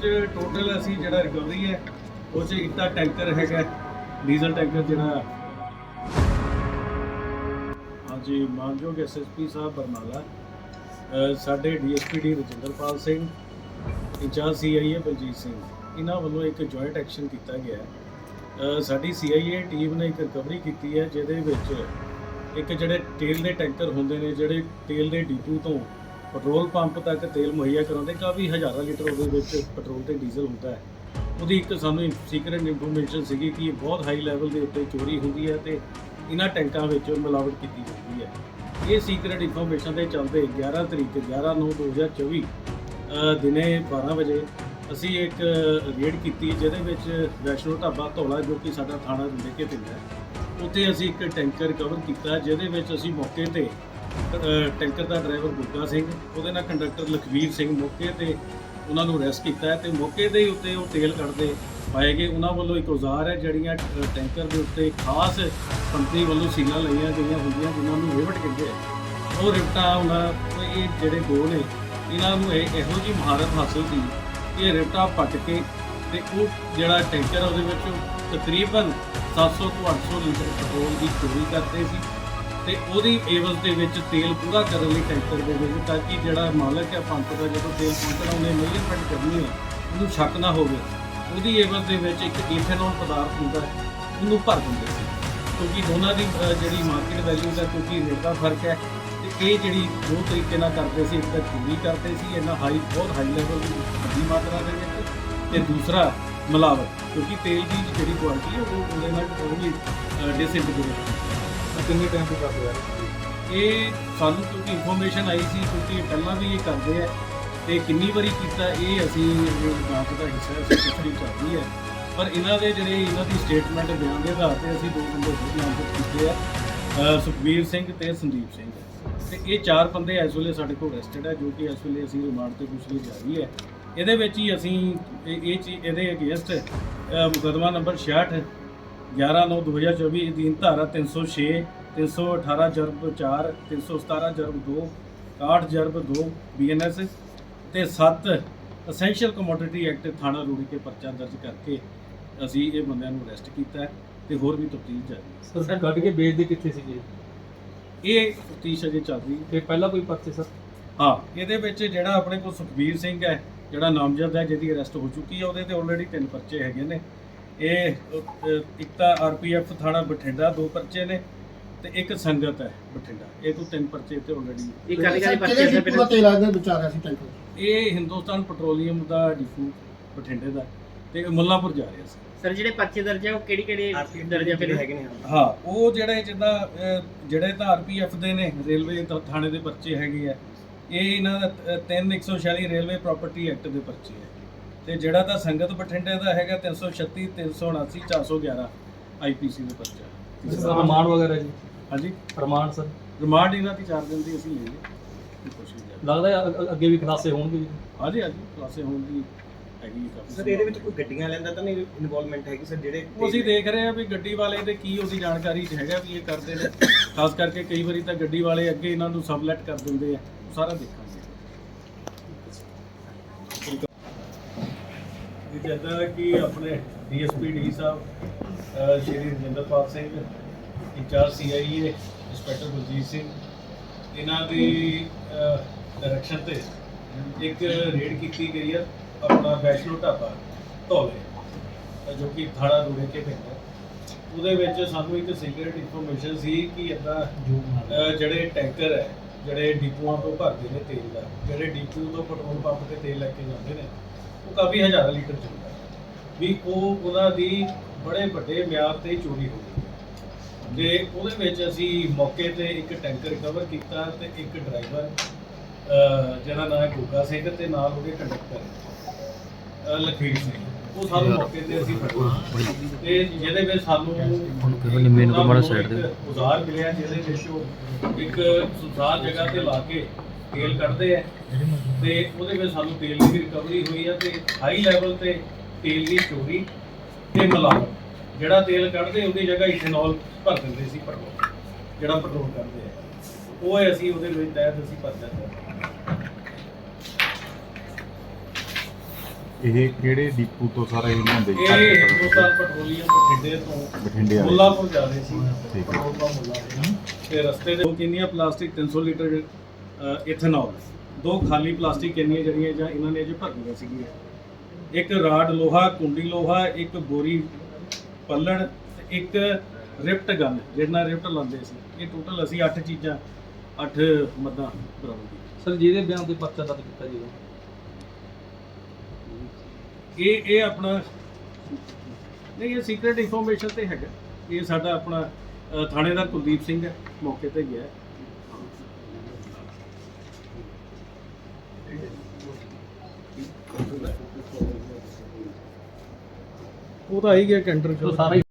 ਚ ਟੋਟਲ ਅਸੀਂ ਜਿਹੜਾ ਰਿਕਵਰੀ ਹੈ ਉਹ ਚ ਇੱਕ ਤਾਂ ਟੈਂਕਰ ਹੈਗਾ ਡੀਜ਼ਲ ਟੈਂਕਰ ਜਿਹੜਾ। ਹਾਂਜੀ ਮਾਨਯੋਗ ਐਸਐਸਪੀ ਸਾਹਿਬ ਬਰਨਾਲਾ। ਅ, ਸਾਡੇ DSPD Rajinderpal Singh in charge CIA Baljit Singh. ਇਹਨਾਂ ਵੱਲੋਂ ਇੱਕ ਜੁਆਇੰਟ ਐਕਸ਼ਨ ਕੀਤਾ ਗਿਆ ਹੈ। ਅ, ਸਾਡੀ ਸੀਆਈਏ ਟੀਮ ਨੇ ਇੱਕ ਰਿਕਵਰੀ ਕੀਤੀ ਹੈ ਜਿਹਦੇ ਵਿੱਚ ਇੱਕ ਜਿਹੜੇ ਤੇਲ ਦੇ ਟੈਂਕਰ ਹੁੰਦੇ ਨੇ ਜਿਹੜੇ ਤੇਲ ਦੇ ਡਿਪੂ ਤੋਂ ਪੈਟਰੋਲ ਪੰਪ ਤੱਕ ਤੇਲ ਮੁਹੱਈਆ ਕਰਾਉਂਦੇ ਕਾਫੀ ਹਜ਼ਾਰਾਂ ਲੀਟਰ ਉਹਦੇ ਵਿੱਚ ਪੈਟਰੋਲ ਤੇ ਡੀਜ਼ਲ ਹੁੰਦਾ ਹੈ। ਉਹਦੀ ਇੱਕ ਸਾਨੂੰ ਸੀਕ੍ਰੇਟ ਇਨਫੋਰਮੇਸ਼ਨ ਸੀਗੀ ਕਿ ਇਹ ਬਹੁਤ ਹਾਈ ਲੈਵਲ ਦੇ ਉੱਤੇ ਚੋਰੀ ਹੁੰਦੀ ਹੈ ਤੇ ਇਹਨਾਂ ਟੈਂਕਾਂ ਵਿੱਚ ਮਿਲਾਵਟ ਕੀਤੀ ਜਾਂਦੀ ਹੈ। ਇਹ ਸੀਕ੍ਰੇਟ ਇਨਫੋਰਮੇਸ਼ਨ ਦੇ ਚੱਲਦੇ 11 ਤਰੀਕ 11 9 2024 ਅ, ਦਿਨੇ 12 ਵਜੇ ਅਸੀਂ ਇੱਕ ਰੇਡ ਕੀਤੀ ਜਿਹਦੇ ਵਿੱਚ ਵੈਸ਼ਨੋ ਢਾਬਾ ਧੌਲਾ ਜੋ ਕਿ ਸਾਡਾ ਥਾਣਾ ਰੁੰਡੇ ਕੇ ਪਿੰਡ ਹੈ ਉੱਥੇ ਅਸੀਂ ਇੱਕ ਟੈਂਕਰ ਕਵਰ ਕੀਤਾ ਜਿਹਦੇ ਵਿੱਚ ਅਸੀਂ ਮੌਕੇ ਤੇ ਟੈਂਕਰ ਦਾ ਡਰਾਈਵਰ ਗੁੱਗਾ ਸਿੰਘ, ਉਹਦੇ ਨਾਲ ਕੰਡਕਟਰ ਲਖਵੀਰ ਸਿੰਘ ਮੌਕੇ ਤੇ ਉਹਨਾਂ ਨੂੰ ਅਰੈਸਟ ਕੀਤਾ ਹੈ ਤੇ ਮੌਕੇ ਦੇ ਹੀ ਉੱਤੇ ਉਹ ਤੇਲ ਕੱਢਦੇ ਪਾਏ ਗਏ। ਉਹਨਾਂ ਵੱਲੋਂ ਇੱਕ ਔਜ਼ਾਰ ਹੈ ਜਿਹੜੀਆਂ ਟੈਂਕਰ ਦੇ ਉੱਤੇ ਖਾਸ ਕੰਪਨੀ ਵੱਲੋਂ ਸੀਲਾਂ ਲਈਆਂ ਗਈਆਂ ਹੁੰਦੀਆਂ ਜਿਨ੍ਹਾਂ ਨੂੰ ਰਿਵਟ ਕਹਿੰਦੇ ਆ। ਉਹ ਰਿਵਟਾਂ ਉਹਨਾਂ ਇਹ ਜਿਹੜੇ ਦੋ ਨੇ, ਇਹਨਾਂ ਨੂੰ ਇਹ ਇਹੋ ਜਿਹੀ ਮਹਾਰਤ ਹਾਸਲ ਸੀ ਕਿ ਇਹ ਰਿਵਟਾਂ ਪੱਟ ਕੇ ਤੇ ਉਹ ਜਿਹੜਾ ਟੈਂਕਰ ਉਹਦੇ ਵਿੱਚ ਉਹ ਤਕਰੀਬਨ 700 ਤੋਂ 800 ਲੀਟਰ ਪੈਟਰੋਲ ਦੀ ਚੋਰੀ ਕਰਦੇ ਸੀ। ਤੇ ਉਹਦੀ ਏਵਜ਼ ਦੇ ਵਿੱਚ ਤੇਲ ਪੂਰਾ ਕਰਨ ਲਈ ਟੈਂਕਰ ਦੇ ਵਿੱਚ ਤਾਂ ਕਿ ਜਿਹੜਾ ਮਾਲਕ ਹੈ ਪੰਪ ਦਾ ਜਦੋਂ ਤੇਲ ਪਹੁੰਚਣਾ ਉਹਨੇ ਮੇਜਰਮੈਂਟ ਕਰਨੀ ਹੈ, ਉਹਨੂੰ ਸ਼ੱਕ ਨਾ ਹੋਵੇ। ਉਹਦੀ ਏਵਜ਼ ਦੇ ਵਿੱਚ ਇੱਕ ਈਥੇਨੋਲ ਪਦਾਰਥ ਹੁੰਦਾ ਹੈ, ਉਹਨੂੰ ਭਰ ਦਿੰਦੇ ਸੀ ਕਿਉਂਕਿ ਦੋਨਾਂ ਦੀ ਜਿਹੜੀ ਮਾਰਕੀਟ ਵੈਲਿਊ ਦਾ ਕਿਉਂਕਿ ਰੇਟ ਦਾ ਫ਼ਰਕ ਹੈ, ਤੇ ਇਹ ਜਿਹੜੀ ਦੋ ਤਰੀਕੇ ਨਾਲ ਕਰਦੇ ਸੀ, ਇੱਕ ਤਾਂ ਚੋਰੀ ਕਰਦੇ ਸੀ, ਇਹਨਾਂ ਹਾਈ ਬਹੁਤ ਹਾਈ ਲੈਵਲ ਦੀ ਮਾਤਰਾ ਦੇ ਵਿੱਚ, ਤੇ ਦੂਸਰਾ ਮਿਲਾਵਟ। ਕਿਉਂਕਿ ਤੇਲ ਦੀ ਜਿਹੜੀ ਕੁਆਲਿਟੀ ਹੈ, ਉਹ ਉਹਦੇ ਨਾਲ ਉਹ ਵੀ ਡਿਸਇੰਟੀਗ੍ਰੇਟ ਕਿੰਨੇ ਟਾਈਮ ਤੋਂ ਕਰਦੇ ਆ? ਇਹ ਸਾਨੂੰ ਕਿਉਂਕਿ ਇਨਫੋਰਮੇਸ਼ਨ ਆਈ ਸੀ ਕਿਉਂਕਿ ਪਹਿਲਾਂ ਵੀ ਇਹ ਕਰਦੇ ਆ ਤੇ ਕਿੰਨੀ ਵਾਰੀ ਕੀਤਾ ਇਹ ਅਸੀਂ ਇਹ ਜਾਂਚ ਦਾ ਹਿੱਸਾ ਹੈ, ਅਸੀਂ ਪੁੱਛਣੀ ਚਾਹੀਦੀ ਹੈ ਪਰ ਇਹਨਾਂ ਦੇ ਜਿਹੜੇ ਇਹਨਾਂ ਦੀ ਸਟੇਟਮੈਂਟ ਬਿਆਨ ਦੇ ਆਧਾਰ ਤੇ ਅਸੀਂ ਦੋ ਬੰਦੇ ਹੋਰ ਨਾਮਜ਼ਦ ਕੀਤੇ ਆ ਅ, ਸੁਖਬੀਰ ਸਿੰਘ ਤੇ ਸੰਦੀਪ ਸਿੰਘ। ਤੇ ਇਹ ਚਾਰ ਬੰਦੇ ਇਸ ਵੇਲੇ ਸਾਡੇ ਕੋਲ ਅਰੈਸਟਡ ਹੈ ਜੋ ਕਿ ਇਸ ਵੇਲੇ ਅਸੀਂ ਰਿਮਾਂਡ ਤੇ ਪੁੱਛ ਲਈ ਜਾ ਰਹੀ ਹੈ ਇਹਦੇ ਵਿੱਚ ਹੀ ਅਸੀਂ ਇਹ ਇਹ ਚੀਜ਼ ਇਹਦੇ ਅਗੇਂਸਟ ਮੁਕਦਮਾ ਨੰਬਰ 66 11 9 2024 ਅਧੀਨ ਧਾਰਾ 306 318 ਜਰਬ 4 317 ਜਰਬ 2 61 ਜਰਬ 2 ਬੀਐਨਐਸ ਤੇ 7 ਅਸੈਂਸ਼ੀਅਲ ਕਮੋਡਿਟੀ ਐਕਟ ਥਾਣਾ ਰੂੜੀ ਕੇ ਪਰਚਾ ਦਰਜ ਕਰਕੇ ਅਸੀਂ ਇਹ ਬੰਦਿਆਂ ਨੂੰ ਅਰੈਸਟ ਕੀਤਾ ਤੇ ਹੋਰ ਵੀ ਤਫਤੀਸ਼ ਜਾਰੀ। ਸਰ ਕੱਢ ਕੇ ਵੇਚਦੇ ਕਿੱਥੇ ਸੀਗੇ? ਇਹ ਤਫਤੀਸ਼ ਅਜੇ ਚੱਲ ਰਹੀ ਤੇ ਪਹਿਲਾਂ ਕੋਈ ਪਰਚੇ ਸਰ? ਹਾਂ ਇਹਦੇ ਵਿੱਚ ਜਿਹੜਾ ਆਪਣੇ ਕੋਲ ਸੁਖਬੀਰ ਸਿੰਘ ਹੈ ਜਿਹੜਾ ਨਾਮਜ਼ਦ ਹੈ ਜਿਹਦੀ ਅਰੈਸਟ ਹੋ ਚੁੱਕੀ ਹੈ ਉਹਦੇ ਤੇ ਆਲਰੇਡੀ ਤਿੰਨ ਪਰਚੇ ਹੈਗੇ ਨੇ। ਇਹ ਇੱਕ ਤਾਂ ਆਰਪੀਐਫ ਥਾਣਾ ਬਠਿੰਡਾ ਦੋ ਪਰਚੇ ਨੇ। ਤੇ ਇੱਕ ਸੰਗਤ ਹੈ ਬਠਿੰਡਾ। ਇਹ ਤੋਂ ਤਿੰਨ ਪਰਚੇ ਤੇ ਆਲਰੇਡੀ ਇਹ ਕਾਲੀ ਕਾਲੀ ਕਿਹੜੇ ਪਰਚੇ ਡਿਪੂ ਦਾ ਤੇਲ ਆ ਗਿਆ ਵਿਚਾਰਿਆ ਸੀ ਟੈਂਕਰ ਇਹ ਹਿੰਦੁਸਤਾਨ ਪੈਟਰੋਲੀਅਮ ਦਾ ਡਿਪੂ ਬਠਿੰਡੇ ਦਾ ਤੇ ਇਹ ਮੁੱਲਾਂਪੁਰ ਜਾ ਰਿਹਾ ਸੀ। ਸਰ ਜਿਹੜੇ ਪਰਚੇ ਦਰਜ ਹੈ ਉਹ ਕਿਹੜੀ ਕਿਹੜੀ ਦਰਜਾ ਫਿਰ? ਹੈਗੇ ਨੇ ਹਾਂ ਉਹ ਜਿਹੜੇ ਜਿੱਦਾਂ ਜਿਹੜੇ ਤਾਂ ਆਰਪੀਐਫ ਦੇ ਨੇ ਰੇਲਵੇ ਥਾਣੇ ਦੇ ਪਰਚੇ ਹੈਗੇ ਆ। ਇਹ ਇਹਨਾਂ ਦਾ 3146 ਰੇਲਵੇ ਪ੍ਰਾਪਰਟੀ ਐਕਟ ਦੇ ਪਰਚੇ ਹੈ ਤੇ ਜਿਹੜਾ ਤਾਂ ਸੰਗਤ ਬਠਿੰਡੇ ਦਾ ਹੈਗਾ 336 379 411 ਆਈਪੀਸੀ ਦੇ ਪਰਚਾ। ਸਰ ਰਮਾਨ ਵਗੈਰਾ ਜੀ? ਹਾਂਜੀ। ਰਮਾਨ ਸਰ? ਰਿਮਾਂਡ ਇਹਨਾਂ ਦੀ 4 ਦਿਨ ਦੀ ਅਸੀਂ ਲਈ ਹੈ ਤੇ ਕੋਸ਼ਿਸ਼ ਜਾਰੀ। ਲੱਗਦਾ ਹੈ ਅ- ਅੱਗੇ ਵੀ ਖਲਾਸੇ ਹੋਣਗੇ ਜੀ? ਹਾਂਜੀ ਹਾਂਜੀ ਕਲਾਸੇ ਹੋਣ ਦੀ ਹੈਗੀ ਕਾਫੀ ਸਰ ਇਹਦੇ ਵਿੱਚ ਕੋਈ ਗੱਡੀਆਂ ਲੈਂਦਾ ਤਾਂ ਨਹੀਂ ਇਨਵੋਲਵਮੈਂਟ ਹੈਗੀ ਸਰ ਜਿਹੜੇ ਉਹ ਅਸੀਂ ਦੇਖ ਰਹੇ ਹਾਂ ਵੀ ਗੱਡੀ ਵਾਲੇ ਦੇ ਕੀ ਉਹਦੀ ਜਾਣਕਾਰੀ 'ਚ ਹੈਗਾ ਵੀ ਇਹ ਕਰਦੇ ਨੇ। ਖਾਸ ਕਰਕੇ ਕਈ ਵਾਰੀ ਤਾਂ ਗੱਡੀ ਵਾਲੇ ਅੱਗੇ ਇਹਨਾਂ ਨੂੰ ਸਬਲੈਟ ਕਰ ਦਿੰਦੇ ਆ। ਉਹ ਸਾਰਾ ਦੇਖਾਂਗੇ। ਇਹ ਜਿੱਦਾਂ ਕਿ ਆਪਣੇ DSP D Sahib Shri Rajinderpal Singh in charge CIA inspector Baljit Singh. ਇਹਨਾਂ ਦੀ ਡਾਇਰੈਕਸ਼ਨ ਤੇ ਇੱਕ ਰੇਡ ਕੀਤੀ ਗਈ ਹੈ ਆਪਣਾ ਵੈਸ਼ਨੋ ਢਾਬਾ ਧੌਲੇ ਜੋ ਕਿ ਥਾਣਾ ਰੂੜੇ ਕੇ ਪੈਂਦਾ ਉਹਦੇ ਵਿੱਚ ਸਾਨੂੰ ਇੱਕ ਸੀਕ੍ਰੀਟ ਇਨਫੋਰਮੇਸ਼ਨ ਸੀ ਕਿ ਇੱਦਾਂ ਅਹ, ਜਿਹੜੇ ਟੈਂਕਰ ਹੈ ਜਿਹੜੇ ਡਿਪੂਆਂ ਤੋਂ ਭਰਦੇ ਨੇ ਤੇਲ ਦਾ ਜਿਹੜੇ ਡਿਪੂ ਤੋਂ ਪੈਟਰੋਲ ਪੰਪ ਤੇ ਤੇਲ ਲੈ ਕੇ ਜਾਂਦੇ ਨੇ ਉਹ ਕਾਫੀ ਹਜ਼ਾਰਾਂ ਲੀਟਰ ਚੁੰਦਾ ਵੀ ਉਹ ਉਹਨਾਂ ਦੀ ਬੜੇ ਵੱਡੇ ਮਿਆਰ ਤੇ ਚੋਰੀ ਹੋ ਗਈ। ਤੇ ਉਹਦੇ ਵਿੱਚ ਅਸੀਂ ਮੌਕੇ ਤੇ ਇੱਕ ਟੈਂਕਰ ਰਿਕਵਰ ਕੀਤਾ ਤੇ ਇੱਕ ਡਰਾਈਵਰ ਜਿਹਦਾ ਨਾਮ ਹੈ ਗੋਗਾ ਸਿੰਘ ਤੇ ਨਾਲ ਉਹਦੇ ਕੰਡਕਟਰ ਲਖਵੀਰ ਸਿੰਘ। ਉਹ ਸਾਨੂੰ ਮੌਕੇ ਤੇ ਅਸੀਂ ਫੜੇ ਤੇ ਜਿਹਦੇ ਵਿੱਚ ਸਾਨੂੰ ਕਹੋ ਨਿੰਮੇ ਨੂੰ ਮਾੜਾ side ਦੇ। ਉਜ਼ਾਰ ਮਿਲਿਆ ਜਿਹਦੇ ਵਿੱਚ ਉਹ ਇੱਕ ਸੁਸਾਰ ਜਗ੍ਹਾ ਤੇ ਲਾ ਕੇ ਤੇਲ ਕੱਢਦੇ ਆ। ਤੇ ਉਹਦੇ ਵਿੱਚ ਸਾਨੂੰ ਤੇਲ ਦੀ ਰਿਕਵਰੀ ਹੋਈ ਆ ਤੇ ਹਾਈ ਲੈਵਲ ਤੇ ਤੇਲ ਦੀ ਚੋਰੀ ਤੇ ਮਿਲਾਵਟ ਜਿਹੜਾ ਤੇਲ ਕੱਢਦੇ ਉਹਦੀ ਜਗ੍ਹਾ ਇਥੇਨੋਲ ਭਰ ਦਿੰਦੇ ਸੀ ਪੈਟਰੋਲ ਜਿਹੜਾ ਪੈਟਰੋਲ ਕੱਢਦੇ ਆ। ਉਹ ਅਸੀਂ ਉਹਦੇ ਵਿੱਚ ਤਹਿਤ ਅਸੀਂ ਪਰਚਾ ਦਿੱਤਾ ਇਹ ਕਿਹੜੇ ਡਿਪੂ ਤੋਂ ਸਾਰਾ ਇਹ ਲਿਆਂਦੇ? ਜੀ ਇਹ ਹਿੰਦੁਸਤਾਨ ਪੈਟਰੋਲੀਅਮ ਬਠਿੰਡੇ ਤੋਂ ਬਠਿੰਡੇ ਵਾਲੇ। ਮੁੱਲਾਪੁਰ ਜਾ ਰਹੇ ਸੀ। ਠੀਕ ਹੈ। ਤੇ ਰਸਤੇ ਦੇ ਦੋ ਕਿੰਨੀਆਂ ਪਲਾਸਟਿਕ 300 ਲੀਟਰ ਇਥਨੋਲ ਦੋ ਖਾਲੀ ਪਲਾਸਟਿਕ ਕਿੰਨੀਆਂ ਜਿਹੜੀਆਂ ਜਾਂ ਇਹਨਾਂ ਨੇ ਅਜੇ ਭਰਨੀਆਂ ਸੀਗੀਆਂ। ਇੱਕ ਰਾਡ ਲੋਹਾ ਕੁੰਡੀ ਲੋਹਾ ਇੱਕ ਬੋਰੀ ਪੱਲਣ ਤੇ ਇੱਕ ਰਿਫਟ ਗਨ ਜਿਹਨਾਂ ਰਿਫਟ ਲਾਉਂਦੇ ਸੀ ਇਹ ਟੋਟਲ ਅਸੀਂ 8 ਚੀਜ਼ਾਂ 8 ਮੱਦਾਂ ਬਰਾਮਦ ਕੀਤੀਆਂ ਸਰ ਜਿਹਦੇ ਬਿਆਨ ਤੇ ਪਰਚਾ ਦਰਜ ਕੀਤਾ ਜੀ? ਇਹ ਇਹ ਆਪਣਾ ਨਹੀਂ ਇਹ ਸੀਕ੍ਰੀਟ ਇਨਫੋਰਮੇਸ਼ਨ ਤੇ ਹੈਗਾ ਇਹ ਸਾਡਾ ਆਪਣਾ ਅ, ਥਾਣੇਦਾਰ ਕੁਲਦੀਪ ਸਿੰਘ ਹੈ ਮੌਕੇ ਤੇ ਗਿਆ ਹੈ। ਉਹ ਤਾਂ ਆਈ ਗਿਆ ਕੈਂਟਰ ਉਹ ਸਾਰਾ ਹੀ